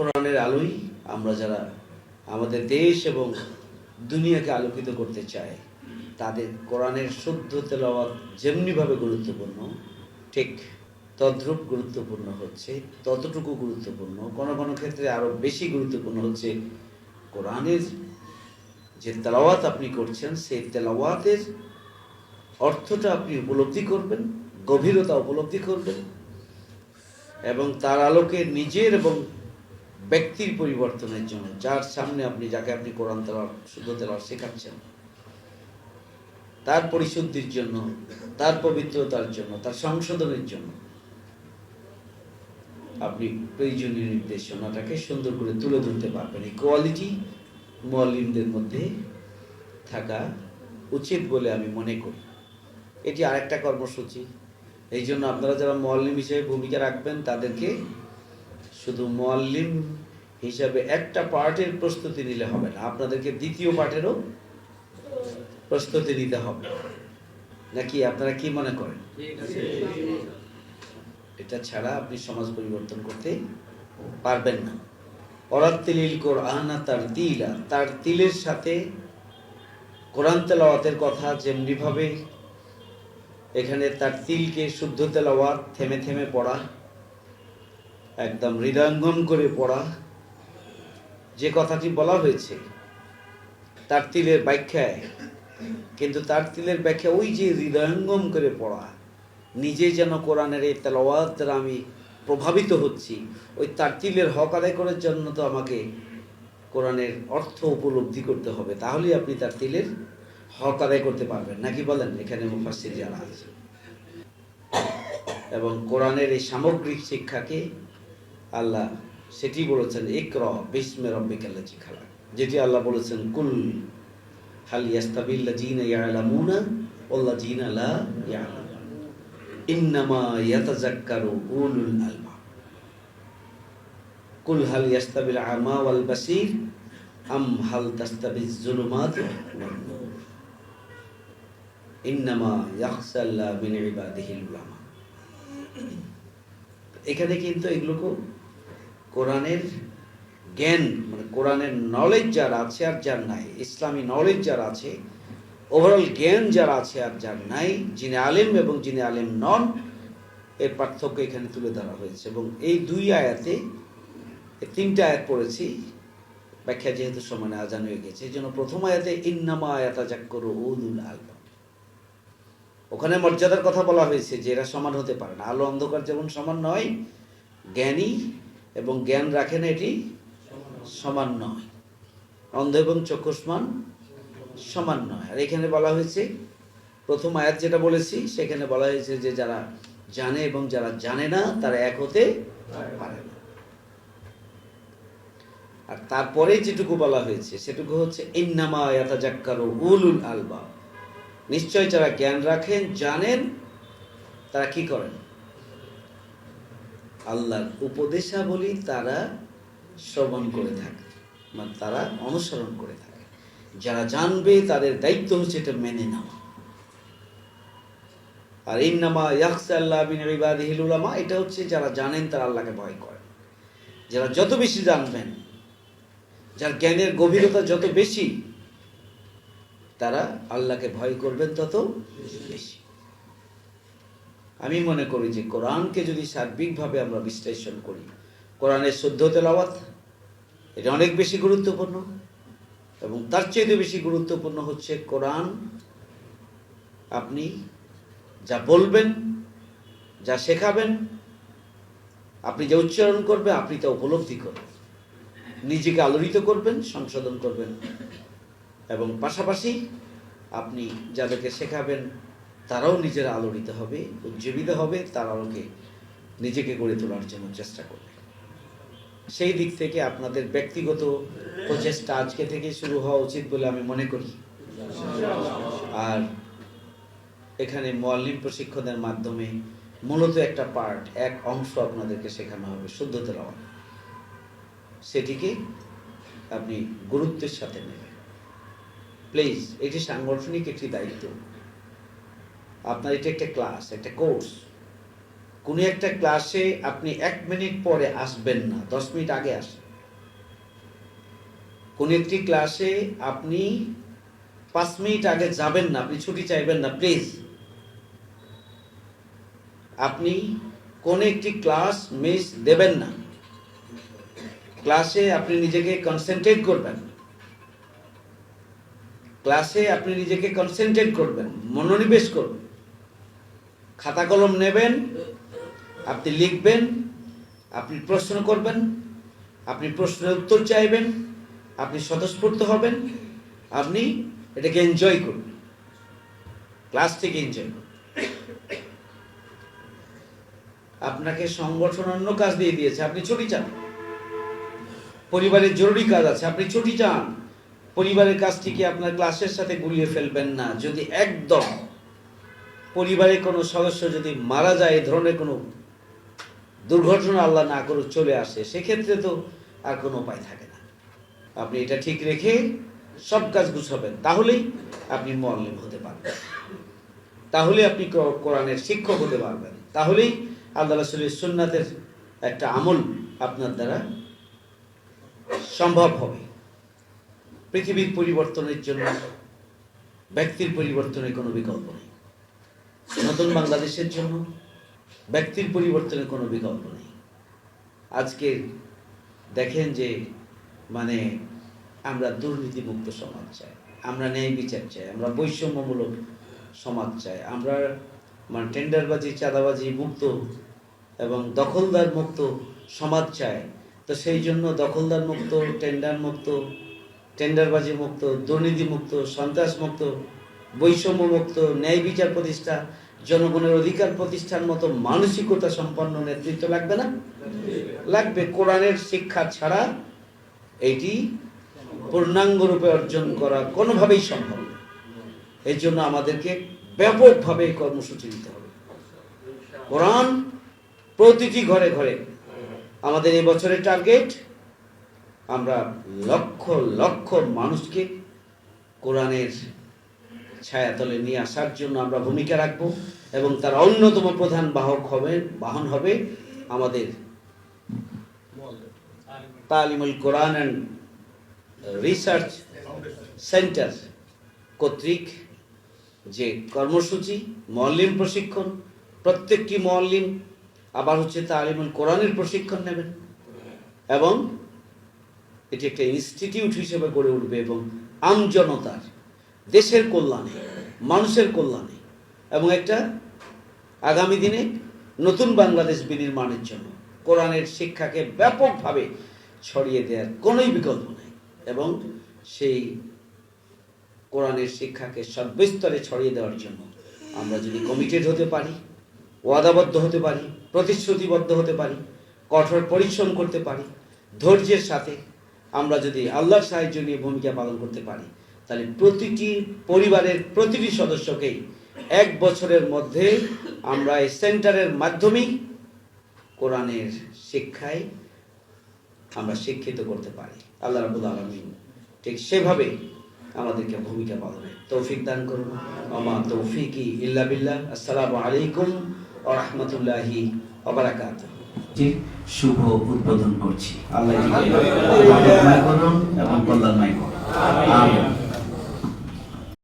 কোরআনের আলোই আমরা যারা আমাদের দেশ এবং দুনিয়াকে আলোকিত করতে চাই তাদের কোরআনের শুদ্ধ তেলাওয়াত যেমনিভাবে গুরুত্বপূর্ণ, ঠিক তদ্রূপ গুরুত্বপূর্ণ হচ্ছে, ততটুকু গুরুত্বপূর্ণ। কোনো কোনো ক্ষেত্রে আরও বেশি গুরুত্বপূর্ণ হচ্ছে কোরআনের যে তেলাওয়াত আপনি করছেন, সেই তেলাওয়াতের অর্থটা আপনি উপলব্ধি করবেন, গভীরতা উপলব্ধি করবেন এবং তার আলোকে নিজের এবং ব্যক্তির পরিবর্তনের জন্য, যার সামনে আপনি, যাকে আপনি কোরআন তেলাওয়াত শুদ্ধ তেলাওয়াত শেখাচ্ছেন। তার পরিশুদ্ধির জন্য, তার পবিত্রতার জন্য, তার সংশোধনের জন্য আপনি প্রয়োজনীয় নির্দেশনাটাকে সুন্দর করে তুলে ধরতে পারবেন। এই কোয়ালিটি মোয়াল্লিমদের মধ্যে থাকা উচিত বলে আমি মনে করি। এটি আরেকটা কর্মসূচি। এই জন্য আপনারা যারা মোয়াল্লিম হিসেবে ভূমিকা রাখবেন, তাদেরকে শুধু মোয়াল্লিম হিসাবে একটা পার্টের প্রস্তুতি নিলে হবে না, আপনাদেরকে দ্বিতীয় পার্টেরও প্রস্তুতি নিতে হবে। নাকি আপনারা কি মনে করেন? এটা ছাড়া আপনি সমাজ পরিবর্তন করতে পারবেন না। অরাত্তিলিল কোরআনা তার তিলা তার তিলের সাথে কোরআন তেলাওয়াতের কথা যেমনিভাবে এখানে তার তিলকে শুদ্ধ তেলাওয়াত থেমে থেমে পড়া একদম হৃদয়ঙ্গম করে পড়া। যে কথাটি বলা হয়েছে, তার তিলের ব্যাখ্যায় কিন্তু তার তিলের ব্যাখ্যা ওই যে হৃদয়ঙ্গম করে পড়া, নিজে যেন কোরআনের এই তেলাওয়াত দ্বারা আমি প্রভাবিত হচ্ছি, ওই তার তিলের হক আদায় করার জন্য তো আমাকে কোরআনের অর্থ উপলব্ধি করতে হবে। তাহলেই আপনি তার তিলের হক আদায় করতে পারবেন। নাকি বলেন, এখানে মুফাসির যারা আছে এবং কোরআনের এই সামগ্রিক শিক্ষাকে আল্লাহ সেটি বলেছেন, ইকর বিস্মে রব্বিকাল্লাজি খালা যেটি আল্লাহ বলেছেন, কুল হাল ইয়াস্তাবিল্লা জিনা ইয়ালামুনা ওল্লা জিনা লা ইয়ালাম ইন্নামা ইয়াতাজাক্কারু উলুল কুল হাল ইয়াস্তাবিল আমা ওয়াল বাসির আম হাল তাস্তাবিজ জুলুমাত ইন্নামা ইয়াখশাল্লাহ মিন ইবাদিহিল উলামা। এখানে কিন্তু এগুলোকে কোরআনের জ্ঞান মানে কোরআনের নলেজ যার আছে আর যার নাই, ইসলামী নলেজ যার আছে ওভারঅল জ্ঞান যার আছে আর যার নাই, যিনি আলেম এবং যিনি আলেম নন, এর পার্থক্য এখানে তুলে ধরা হয়েছে। এবং এই দুই আয়াতে তিনটা আয়াত পড়েছি, ব্যাখ্যা যেহেতু সমানে আজান হয়ে গেছে, এই জন্য প্রথম আয়াতে, ইন্নামা আয়াতা জাক্কর উলুল আলবা ওখানে মর্যাদার কথা বলা হয়েছে যে এরা সমান হতে পারে না। আলো অন্ধকার যেমন সমান নয়, জ্ঞানী এবং জ্ঞান রাখে না এটি সমান নয়। অন্ধ এবং চক্ষুষ্মান সমান নয়। আর এখানে বলা হয়েছে, প্রথম আয়াত যেটা বলেছি, সেখানে বলা হয়েছে যে যারা জানে এবং যারা জানে না, তারা এক হতে পারে না। আর তারপরে যেটুকু বলা হয়েছে, সেটুকু হচ্ছে, ইন্নামা ইয়াতাজাক্কারু উলুল আলবা নিশ্চয় যারা জ্ঞান রাখেন, জানেন, তারা কি করেন? আল্লাহর উপদেশাবলী তারা শ্রবণ করে থাকে মানে তারা অনুসরণ করে থাকে। যারা জানবে তাদের দায়িত্ব হচ্ছে এটা মেনে নেওয়া। আর ইন্নামা ইয়াকসা আল্লাহ বিন ইবাদিহিল উলামা, এটা হচ্ছে যারা জানেন তারা আল্লাহকে ভয় করেন। যারা যত বেশি জানবেন, যার জ্ঞানের গভীরতা যত বেশি, তারা আল্লাহকে ভয় করবেন তত বেশি। আমি মনে করি যে কোরআনকে যদি সার্বিকভাবে আমরা বিশ্লেষণ করি, কোরআনের শুদ্ধ তেলাওয়াত, এটা অনেক বেশি গুরুত্বপূর্ণ এবং তার চেয়ে বেশি গুরুত্বপূর্ণ হচ্ছে কোরআন আপনি যা বলবেন, যা শেখাবেন, আপনি যা উচ্চারণ করবেন, আপনি তা উপলব্ধি করবেন। নিজেকে আলোড়িত করবেন, সংশোধন করবেন এবং পাশাপাশি আপনি যাদেরকে শেখাবেন তারাও নিজেরা আলোড়িত হবে, উজ্জীবিত হবে, তার আলোকে নিজেকে গড়ে তোলার জন্য চেষ্টা করবে। সেই দিক থেকে আপনাদের ব্যক্তিগত প্রচেষ্টা আজকে থেকে শুরু হওয়া উচিত বলে আমি মনে করি। আর এখানে মোয়াল্লিম প্রশিক্ষণের মাধ্যমে মূলত একটা পার্ট এক অংশ আপনাদেরকে শেখানো হবে শুদ্ধ তেলাওয়াত সেটিকে আপনি গুরুত্বের সাথে নেবেন। প্লিজ এটি সাংগঠনিক একটি দায়িত্ব। আপনার এটা একটা ক্লাস একটা কোর্স কোনো একটা ক্লাসে আপনি এক মিনিট পরে আসবেন না, দশ মিনিট আগে আসেন। কোন একটি ক্লাসে আপনি পাঁচ মিনিট আগে যাবেন না, আপনি ছুটি চাইবেন না প্লিজ আপনি কোন একটি ক্লাস মিস দেবেন না। ক্লাসে আপনি নিজেকে কনসেন্ট্রেট করবেন। ক্লাসে আপনি নিজেকে কনসেন্ট্রেট করবেন, মনোনিবেশ করবেন। খাতা কলম নেবেন, আপনি লিখবেন, আপনি প্রশ্ন করবেন, আপনি প্রশ্নের উত্তর চাইবেন, আপনি স্বতঃস্ফূর্ত হবেন, আপনি এটাকে এনজয় করবেন। ক্লাসটিকে এনজয় করবেন। আপনাকে সংগঠন অন্য কাজ দিয়ে দিয়েছে, আপনি ছুটি চান। পরিবারের জরুরি কাজ আছে, আপনি ছুটি চান। পরিবারের কাজটিকে আপনার ক্লাসের সাথে গুলিয়ে ফেলবেন না, যদি একদম পরিবারের কোনো সদস্য যদি মারা যায়, এই ধরনের কোনো দুর্ঘটনা আল্লাহ না করে চলে আসে, সেক্ষেত্রে তো আর কোনো উপায় থাকে না। আপনি এটা ঠিক রেখে সব কাজ গুছাবেন, তাহলেই আপনি মল্লিম হতে পারবেন। তাহলে আপনি কোরআনের শিক্ষক হতে পারবেন। তাহলেই আল্লাহ রাসুলের সুন্নাতের একটা আমল আপনার দ্বারা সম্ভব হবে। পৃথিবীর পরিবর্তনের জন্য, ব্যক্তির পরিবর্তনের কোনো বিকল্প নেই। নতুন বাংলাদেশের জন্য ব্যক্তির পরিবর্তনের কোনো বিকল্প নেই। আজকে দেখেন যে মানে আমরা দুর্নীতিমুক্ত সমাজ চাই, আমরা ন্যায় বিচার চাই, আমরা বৈষম্যমূলক সমাজ চাই, আমরা মানে টেন্ডারবাজি, চাঁদাবাজি, মুক্ত এবং দখলদার মুক্ত সমাজ চাই। তো সেই জন্য দখলদার মুক্ত, টেন্ডার মুক্ত, টেন্ডারবাজি মুক্ত, দুর্নীতি মুক্ত, সন্ত্রাস মুক্ত বৈষম্য মুক্ত ন্যায় বিচার প্রতিষ্ঠা, জনগণের অধিকার প্রতিষ্ঠার মতো মানসিকতা সম্পন্ন নেতৃত্ব লাগবে না? লাগবে। কোরআনের শিক্ষা ছাড়া এটি পূর্ণাঙ্গ রূপে অর্জন করা কোনোভাবেই সম্ভব না। এর জন্য আমাদেরকে ব্যাপকভাবে কর্মসূচি নিতে হবে। কোরআন প্রতিটি ঘরে ঘরে আমাদের এই বছরের টার্গেট, আমরা লক্ষ লক্ষ মানুষকে কোরআনের ছায়াতলে নিয়ে আসার জন্য আমরা ভূমিকা রাখব এবং তার অন্যতম প্রধান বাহক হবে, বাহন হবে আমাদের Talimul Quran and research centre কর্তৃক যে কর্মসূচি মল্লিম প্রশিক্ষণ, প্রত্যেকটি মল্লিম আবার হচ্ছে তালিমুল কোরআনের প্রশিক্ষণ নেবেন এবং এটি একটা ইনস্টিটিউট হিসেবে গড়ে উঠবে এবং আমজনতার দেশের কল্যাণে, মানুষের কল্যাণে এবং একটা আগামী দিনে নতুন বাংলাদেশ বিনির্মাণের জন্য কোরআনের শিক্ষাকে ব্যাপকভাবে ছড়িয়ে দেওয়ার কোনোই বিকল্প নেই এবং সেই কোরআনের শিক্ষাকে সর্বস্তরে ছড়িয়ে দেওয়ার জন্য আমরা যদি কমিটেড হতে পারি, ওয়াদাবদ্ধ হতে পারি, প্রতিশ্রুতিবদ্ধ হতে পারি, কঠোর পরিশ্রম করতে পারি, ধৈর্যের সাথে আমরা যদি আল্লাহর সাহায্য নিয়ে ভূমিকা পালন করতে পারি তাহলে প্রতিটি পরিবারের প্রতিটি সদস্যকেই এক বছরের মধ্যে আমরা এই সেন্টারের মাধ্যমেই কোরআনের শিক্ষায় আমরা শিক্ষিত করতে পারি। আল্লাহ রাবুল আলমিন ঠিক সেভাবে আমাদেরকে ভূমিকা পালনে তৌফিক দান করুন। আমা তৌফিকি ইল্লা বিল্লাহ। আসসালামু আলাইকুম ওয়া রাহমাতুল্লাহি ওয়া বারাকাতুহু। শুভ উদ্বোধন করছি। আল্লাহ করুন এবং কল্যাণময় করুন। আমিন।